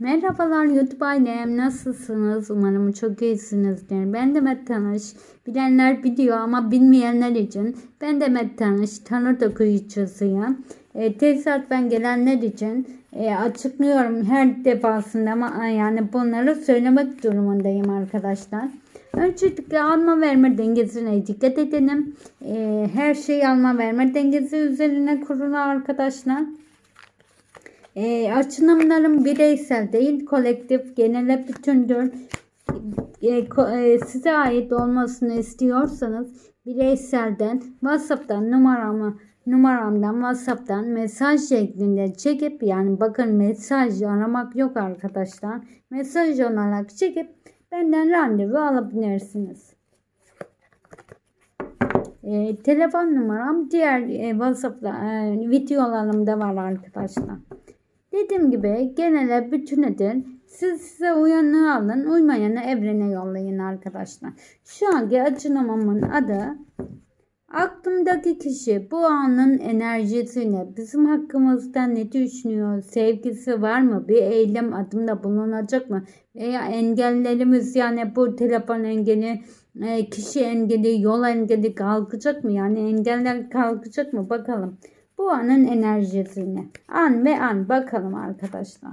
Merhabalar YouTube ailem nasılsınız? Umarım çok iyisinizdir. Ben Demet Tanış. Bilenler biliyor ama bilmeyenler için ben Demet Tanış. Tarot okuyucusuyum. E, tesadüfen gelenler için e, açıklıyorum her defasında ama yani bunları söylemek durumundayım arkadaşlar. Öncelikle alma verme dengesine dikkat edelim. E, her şey alma verme dengesi üzerine kurulu arkadaşlar. E, açılımlarım bireysel değil, kolektif, genele bütündür. E, e, size ait olmasını istiyorsanız bireyselden, WhatsApp'tan numaramı numaramdan WhatsApp'tan mesaj şeklinde çekip yani bakın mesaj aramak yok arkadaşlar. Mesaj olarak çekip benden randevu alabilirsiniz. E, telefon numaram diğer e, WhatsApp'ta e, videolarımda var arkadaşlar. Dediğim gibi genele bütün edin. Siz size uyanı alın, uymayanı evrene yollayın arkadaşlar. Şu anki açılımımın adı Aklımdaki kişi bu anın enerjisini bizim hakkımızda ne düşünüyor? Sevgisi var mı? Bir eylem adımda bulunacak mı? Veya engellerimiz yani bu telefon engeli, e, kişi engeli, yol engeli kalkacak mı? Yani engeller kalkacak mı? Bakalım. Bu anın enerjisini. An ve an bakalım arkadaşlar.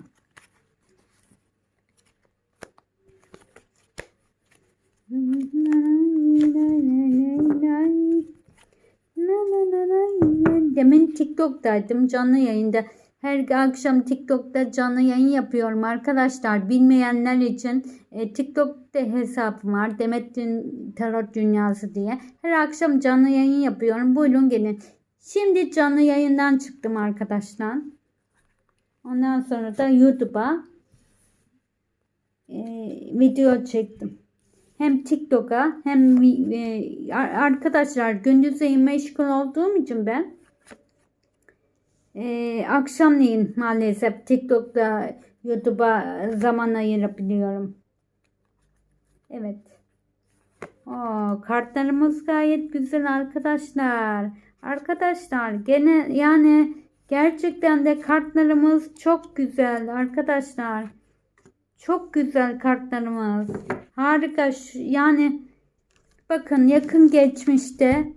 Demin TikTok'taydım canlı yayında. Her akşam TikTok'ta canlı yayın yapıyorum arkadaşlar. Bilmeyenler için e, TikTok'ta hesabım var. Demet Tarot Dünyası diye. Her akşam canlı yayın yapıyorum. Buyurun gelin. Şimdi canlı yayından çıktım arkadaşlar. Ondan sonra da YouTube'a e, video çektim. Hem TikTok'a hem e, ar- arkadaşlar gündüzleyin meşgul olduğum için ben e, akşamleyin maalesef TikTok'ta YouTube'a zaman ayırabiliyorum. Evet. Oo, kartlarımız gayet güzel arkadaşlar. Arkadaşlar gene yani gerçekten de kartlarımız çok güzel arkadaşlar. Çok güzel kartlarımız. Harika. Yani bakın yakın geçmişte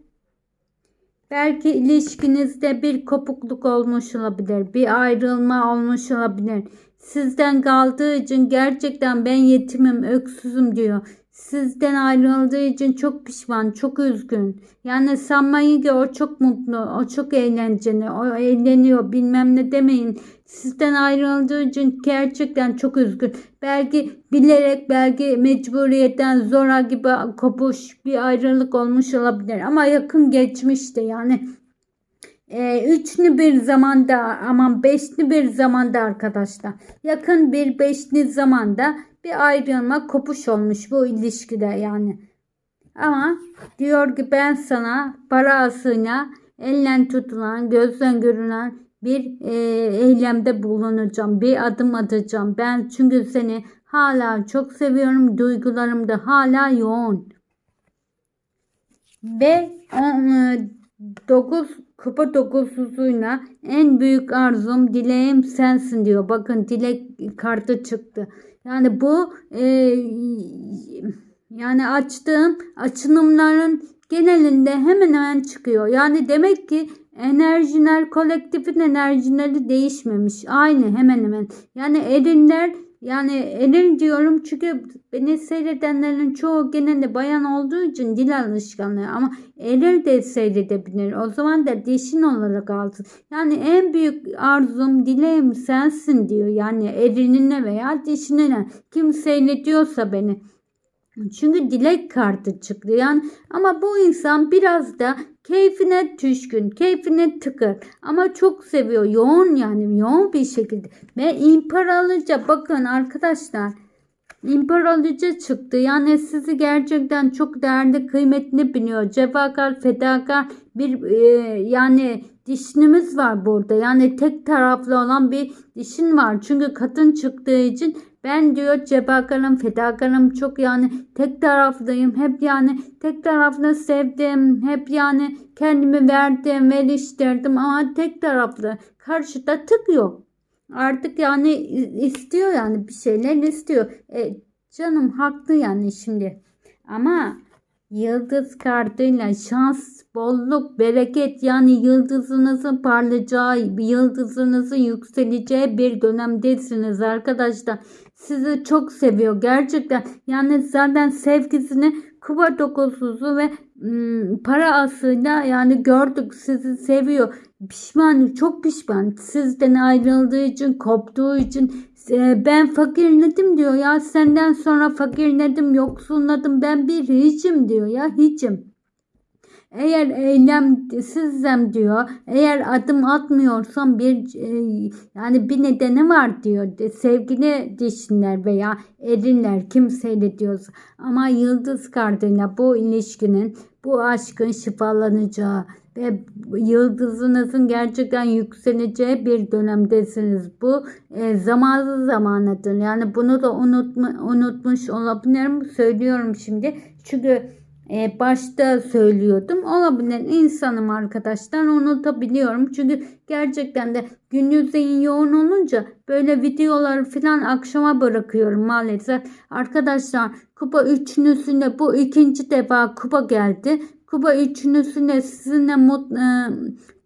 belki ilişkinizde bir kopukluk olmuş olabilir. Bir ayrılma olmuş olabilir. Sizden kaldığı için gerçekten ben yetimim, öksüzüm diyor. Sizden ayrıldığı için çok pişman, çok üzgün. Yani sanmayın ki o çok mutlu, o çok eğlenceli, o eğleniyor bilmem ne demeyin. Sizden ayrıldığı için gerçekten çok üzgün. Belki bilerek, belki mecburiyetten zora gibi kopuş bir ayrılık olmuş olabilir. Ama yakın geçmişte yani e, üçlü bir zamanda aman beşli bir zamanda arkadaşlar. Yakın bir beşli zamanda bir ayrılma kopuş olmuş bu ilişkide yani. Ama diyor ki ben sana parasıyla ellen tutulan, gözden görünen bir e, eylemde bulunacağım. Bir adım atacağım. Ben çünkü seni hala çok seviyorum. Duygularım da hala yoğun. Ve 9 kupa dokuzuzuyla en büyük arzum dileğim sensin diyor. Bakın dilek kartı çıktı. Yani bu e, yani açtığım açılımların genelinde hemen hemen çıkıyor. Yani demek ki enerjiler kolektifin enerjileri değişmemiş. Aynı hemen hemen. Yani erinler yani eril diyorum çünkü beni seyredenlerin çoğu genelde bayan olduğu için dil alışkanlığı ama eril de seyredebilir. O zaman da dişin olarak alsın. Yani en büyük arzum dileğim sensin diyor. Yani erinine veya dişinine kim seyrediyorsa beni. Çünkü dilek kartı çıktı. Yani ama bu insan biraz da keyfine düşkün, keyfine tıkır ama çok seviyor. Yoğun yani yoğun bir şekilde. Ve imparalıca bakın arkadaşlar. İmparalıca çıktı. Yani sizi gerçekten çok değerli, kıymetli biliyor. Cefakar, fedakar bir e, yani dişinimiz var burada. Yani tek taraflı olan bir dişin var. Çünkü kadın çıktığı için ben diyor cebakarım, fedakarım çok yani tek taraflıyım. Hep yani tek taraflı sevdim. Hep yani kendimi verdim, veriştirdim ama tek taraflı. Karşıda tık yok. Artık yani istiyor yani bir şeyler istiyor. E, canım haklı yani şimdi. Ama yıldız kartıyla şans, bolluk, bereket yani yıldızınızın parlayacağı, yıldızınızın yükseleceği bir dönemdesiniz arkadaşlar. Sizi çok seviyor gerçekten. Yani zaten sevgisini kuba dokusuzu ve para asıyla yani gördük sizi seviyor. Pişman, çok pişman. Sizden ayrıldığı için, koptuğu için e, ben fakirledim diyor ya. Senden sonra fakirledim, yoksulladım. Ben bir hiçim diyor ya, hiçim. Eğer eylemsizsem diyor, eğer adım atmıyorsam bir e, yani bir nedeni var diyor. De, sevgili dişinler veya erinler kim seyrediyorsa. Ama yıldız kartıyla bu ilişkinin, bu aşkın şifalanacağı ve yıldızınızın gerçekten yükseleceği bir dönemdesiniz. Bu e, zamanlı zamanıdır. Yani bunu da unutma, unutmuş olabilirim. Söylüyorum şimdi. Çünkü e, başta söylüyordum. Olabilir insanım arkadaşlar unutabiliyorum. Çünkü gerçekten de gün yüzeyin yoğun olunca böyle videoları falan akşama bırakıyorum maalesef. Arkadaşlar kupa üçlüsünde bu ikinci defa kupa geldi. Kupa üçlüsüne sizinle mut, e,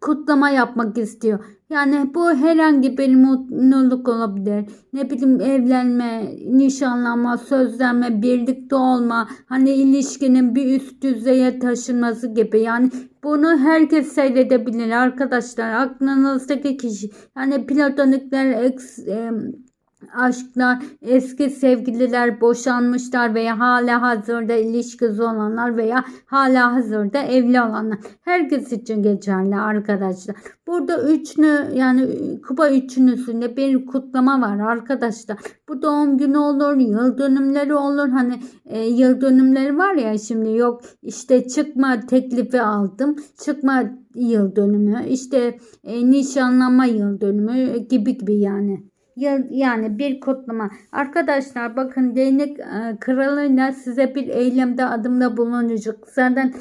kutlama yapmak istiyor. Yani bu herhangi bir mutluluk olabilir. Ne bileyim evlenme, nişanlanma, sözlenme, birlikte olma, hani ilişkinin bir üst düzeye taşınması gibi. Yani bunu herkes seyredebilir arkadaşlar. Aklınızdaki kişi yani platonikler, eks, e, aşklar, eski sevgililer boşanmışlar veya hala hazırda ilişkisi olanlar veya hala hazırda evli olanlar. Herkes için geçerli arkadaşlar. Burada üçlü yani kupa üçlüsünde bir kutlama var arkadaşlar. Bu doğum günü olur, yıl dönümleri olur. Hani e, yıl dönümleri var ya şimdi yok işte çıkma teklifi aldım. Çıkma yıl dönümü, işte e, nişanlanma yıl dönümü gibi gibi yani yani bir kutlama. Arkadaşlar bakın değnek e, kralıyla size bir eylemde adımda bulunacak. Zaten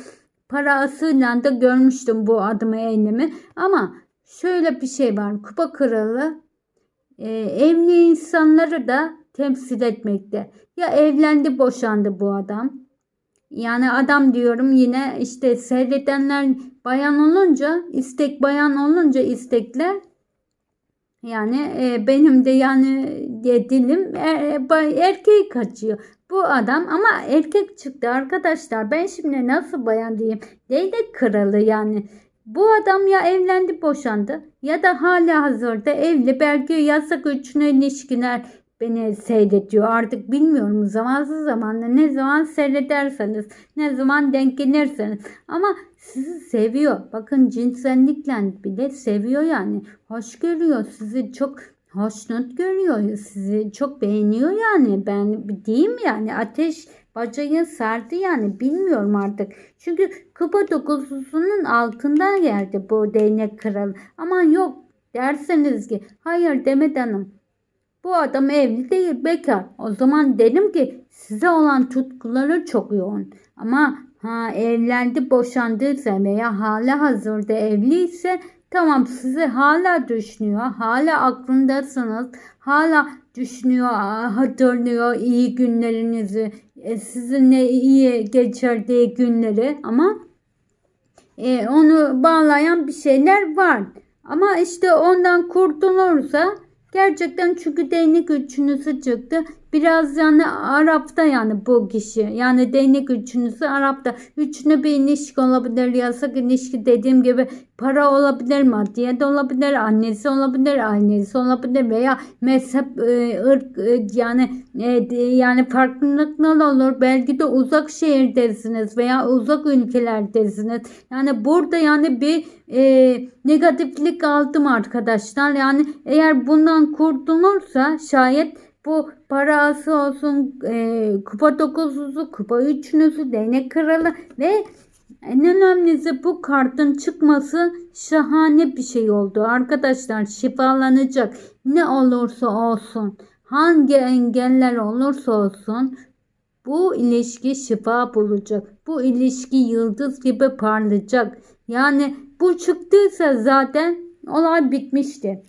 parasıyla da görmüştüm bu adımı eylemi. Ama şöyle bir şey var. Kupa kralı e, evli insanları da temsil etmekte. Ya evlendi boşandı bu adam. Yani adam diyorum yine işte seyredenler bayan olunca istek bayan olunca istekler yani e, benim de yani de dilim er, erkeği kaçıyor. Bu adam ama erkek çıktı arkadaşlar. Ben şimdi nasıl bayan diyeyim? Değnek kralı yani. Bu adam ya evlendi boşandı ya da hala hazırda evli belki yasak üçüne ilişkiler beni seyrediyor. Artık bilmiyorum zamansız zamanda ne zaman seyrederseniz ne zaman denk gelirseniz ama sizi seviyor. Bakın cinsellikle bile seviyor yani. Hoş görüyor. Sizi çok hoşnut görüyor. Sizi çok beğeniyor yani. Ben diyeyim yani ateş bacayı sardı yani bilmiyorum artık. Çünkü kupa dokuzusunun altından geldi bu değnek kralı. Ama yok derseniz ki hayır Demet Hanım bu adam evli değil bekar. O zaman dedim ki size olan tutkuları çok yoğun. Ama ha evlendi boşandıysa veya hala hazırda evliyse tamam sizi hala düşünüyor. Hala aklındasınız. Hala düşünüyor, hatırlıyor iyi günlerinizi. E, sizinle iyi geçirdiği günleri ama e, onu bağlayan bir şeyler var. Ama işte ondan kurtulursa Gerçekten çünkü değnek üçünüzü çıktı. Biraz yani Arap'ta yani bu kişi. Yani değnek üçünüzü Arap'ta. Üçünü bir ilişki olabilir. Yasak ilişki dediğim gibi para olabilir. Maddiyet olabilir. Annesi olabilir. Annesi olabilir. Veya mezhep, e, ırk e, yani e, yani farklılıklar olur. Belki de uzak şehirdesiniz veya uzak ülkelerdesiniz. Yani burada yani bir e, negatiflik aldım arkadaşlar. Yani eğer bundan kurtulursa şayet bu parası olsun, e, kupa dokuzusu, kupa üçlüsü, değnek kralı ve en önemlisi bu kartın çıkması şahane bir şey oldu. Arkadaşlar şifalanacak. Ne olursa olsun, hangi engeller olursa olsun bu ilişki şifa bulacak. Bu ilişki yıldız gibi parlayacak. Yani bu çıktıysa zaten olay bitmişti.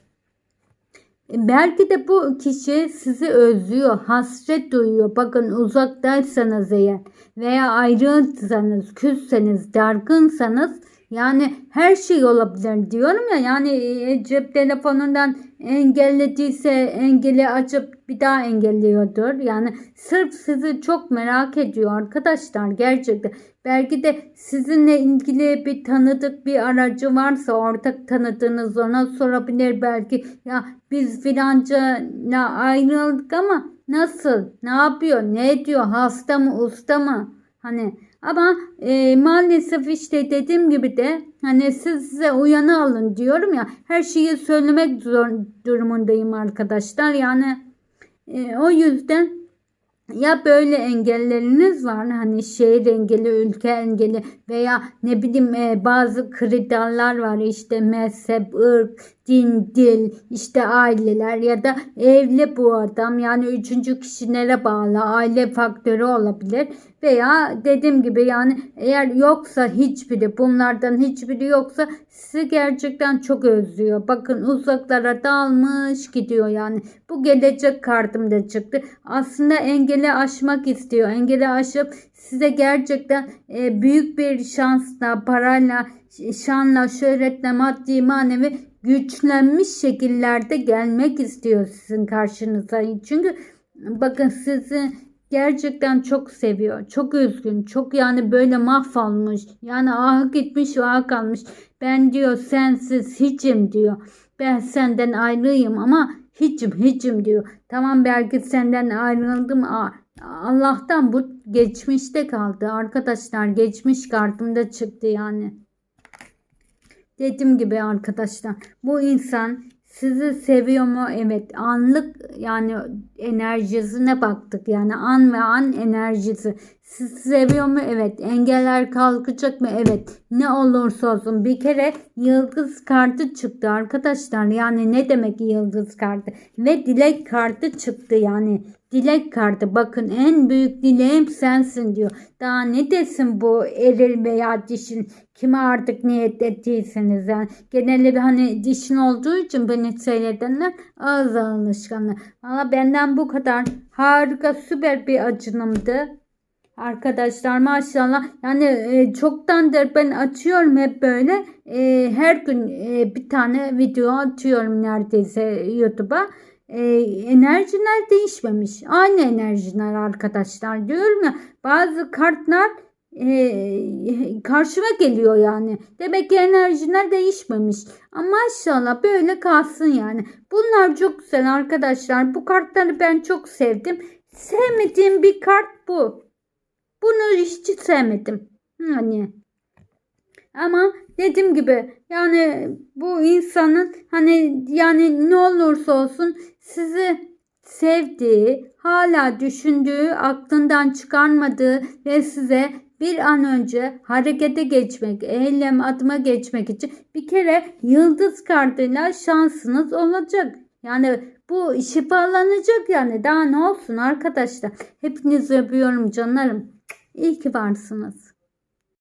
Belki de bu kişi sizi özlüyor, hasret duyuyor. Bakın uzaktaysanız eğer veya ayrıysanız, küsseniz, dargınsanız yani her şey olabilir diyorum ya. Yani e, cep telefonundan engellediyse engeli açıp bir daha engelliyordur. Yani sırf sizi çok merak ediyor arkadaşlar gerçekten. Belki de sizinle ilgili bir tanıdık bir aracı varsa ortak tanıdığınız ona sorabilir belki. Ya biz filanca ayrıldık ama nasıl? Ne yapıyor? Ne ediyor? Hasta mı? Usta mı? Hani ama e, maalesef işte dediğim gibi de hani siz size uyanı alın diyorum ya her şeyi söylemek zor durumundayım arkadaşlar. Yani e, o yüzden ya böyle engelleriniz var hani şehir engeli, ülke engeli veya ne bileyim e, bazı kriterler var işte mezhep, ırk, din, dil, işte aileler ya da evli bu adam yani üçüncü kişilere bağlı aile faktörü olabilir veya dediğim gibi yani eğer yoksa hiçbiri bunlardan hiçbiri yoksa sizi gerçekten çok özlüyor. Bakın uzaklara dalmış gidiyor yani. Bu gelecek kartımda çıktı. Aslında engeli aşmak istiyor. Engeli aşıp size gerçekten e, büyük bir şansla, parayla, şanla, şöhretle, maddi, manevi güçlenmiş şekillerde gelmek istiyor sizin karşınıza. Çünkü bakın sizi gerçekten çok seviyor. Çok üzgün. Çok yani böyle mahvolmuş. Yani ah gitmiş ah kalmış. Ben diyor sensiz hiçim diyor. Ben senden ayrıyım ama hiçim hiçim diyor. Tamam belki senden ayrıldım. Allah'tan bu geçmişte kaldı. Arkadaşlar geçmiş kartımda çıktı yani. Dediğim gibi arkadaşlar bu insan sizi seviyor mu? Evet. Anlık yani enerjisine baktık. Yani an ve an enerjisi. Sizi seviyor mu? Evet. Engeller kalkacak mı? Evet. Ne olursa olsun. Bir kere yıldız kartı çıktı arkadaşlar. Yani ne demek yıldız kartı? Ve dilek kartı çıktı yani. Dilek kartı bakın en büyük dileğim sensin diyor. Daha ne desin bu eril veya dişin kime artık niyet ettiyseniz yani. Genelde bir hani dişin olduğu için beni seyredenler ağız alışkanlığı. Valla benden bu kadar harika süper bir acınımdı. Arkadaşlar maşallah yani e, çoktandır ben açıyorum hep böyle e, her gün e, bir tane video atıyorum neredeyse YouTube'a e, enerjiler değişmemiş. Aynı enerjiler arkadaşlar diyorum ya. Bazı kartlar e, karşıma geliyor yani. Demek ki enerjiler değişmemiş. Ama maşallah böyle kalsın yani. Bunlar çok güzel arkadaşlar. Bu kartları ben çok sevdim. Sevmediğim bir kart bu. Bunu hiç sevmedim. Hani ama dediğim gibi yani bu insanın hani yani ne olursa olsun sizi sevdiği, hala düşündüğü, aklından çıkarmadığı ve size bir an önce harekete geçmek, eylem adıma geçmek için bir kere yıldız kartıyla şansınız olacak. Yani bu şifalanacak yani daha ne olsun arkadaşlar. Hepinizi öpüyorum canlarım. İyi ki varsınız.